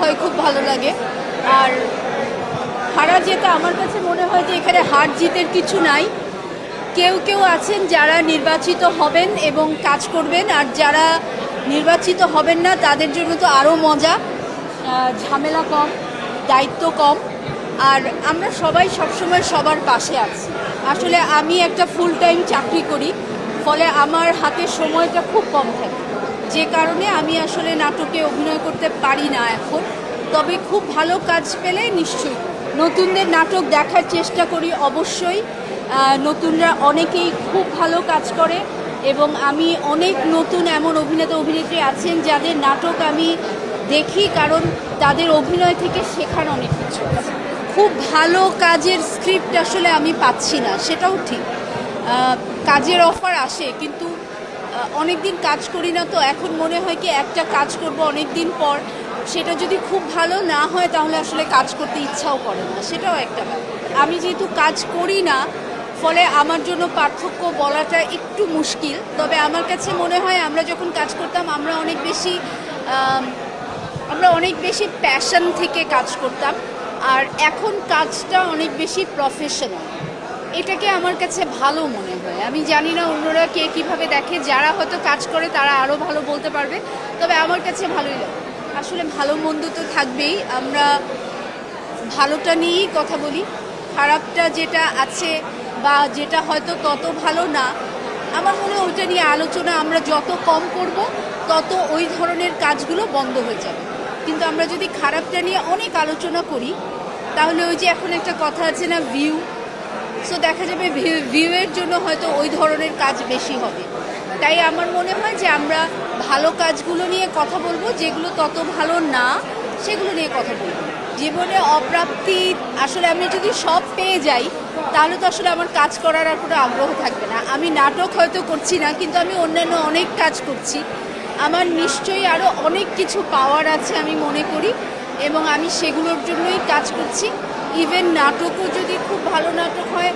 হয়, খুব ভালো লাগে। আর হারা যেটা আমার কাছে মনে হয় যে এখানে হার জিতের কিছু নাই। কেউ কেউ আছেন যারা নির্বাচিত হবেন এবং কাজ করবেন, আর যারা নির্বাচিত হবেন না, তাদের জন্য তো আরও মজা। ঝামেলা কম, দায়িত্ব কম, আর আমরা সবাই সবসময় সবার পাশে আছি। আসলে আমি একটা ফুল টাইম চাকরি করি, ফলে আমার হাতে সময়টা খুব কম থাকে। যে কারণে আমি আসলে নাটকে অভিনয় করতে পারি না এখন। তবে খুব ভালো কাজ পেলে নিশ্চয়ই। নতুনদের নাটক দেখার চেষ্টা করি অবশ্যই। নতুনরা অনেকেই খুব ভালো কাজ করে এবং আমি অনেক নতুন এমন অভিনেতা অভিনেত্রী আছেন যাদের নাটক আমি দেখি কারণ তাদের অভিনয় থেকে শেখার অনেক কিছু খুব ভালো কাজের স্ক্রিপ্ট আসলে আমি পাচ্ছি না, সেটাও ঠিক। কাজের অফার আসে, কিন্তু অনেক দিন কাজ করি না, তো এখন মনে হয় কি একটা কাজ করব অনেক দিন পর। সেটা যদি খুব ভালো না হয়, তাহলে আসলে কাজ করতে ইচ্ছাও করে না। সেটাও একটা আমি যেহেতু কাজ করি না, ফলে আমার জন্য পার্থক্য বলাটা একটু মুশকিল। তবে আমার কাছে মনে হয়, আমরা যখন কাজ করতাম, আমরা অনেক বেশি আমরা অনেক বেশি প্যাশন থেকে কাজ করতাম। আর এখন কাজটা অনেক বেশি প্রফেশনাল এটাকে আমার কাছে ভালো মনে হয়। আমি জানি না অন্যরা কে কীভাবে দেখে, যারা হয়তো কাজ করে তারা আরও ভালো বলতে পারবে, তবে আমার কাছে ভালোই লাগে। আসলে ভালো মন্দ তো থাকবেই। আমরা ভালোটা নিয়েই কথা বলি। খারাপটা যেটা আছে বা যেটা হয়তো তত ভালো না, আমার মনে হয় ওইটা নিয়ে আলোচনা আমরা যত কম করব, তত ওই ধরনের কাজগুলো বন্ধ হয়ে যাবে। কিন্তু আমরা যদি খারাপটা নিয়ে অনেক আলোচনা করি, তাহলে ওই যে এখন একটা কথা আছে না ভিউ দেখা যাবে ভিউয়ের জন্য হয়তো ওই ধরনের কাজ বেশি হবে। তাই আমার মনে হয় যে আমরা ভালো কাজগুলো নিয়ে কথা বলব, যেগুলো তত ভালো না, সেগুলো নিয়ে কথা বলব। জীবনে অপ্রাপ্তি, আসলে আমি যদি সব পেয়ে যাই, তাহলে তো আসলে আমার কাজ করার আর কোনো আগ্রহ থাকবে না। আমি নাটক হয়তো করছি না, কিন্তু আমি অন্যান্য অনেক কাজ করছি। আমার নিশ্চয়ই আরও অনেক কিছু পাওয়ার আছে আমি মনে করি, এবং আমি সেগুলোর জন্যই কাজ করছি। ইভেন নাটকও যদি খুব ভালো নাটক হয়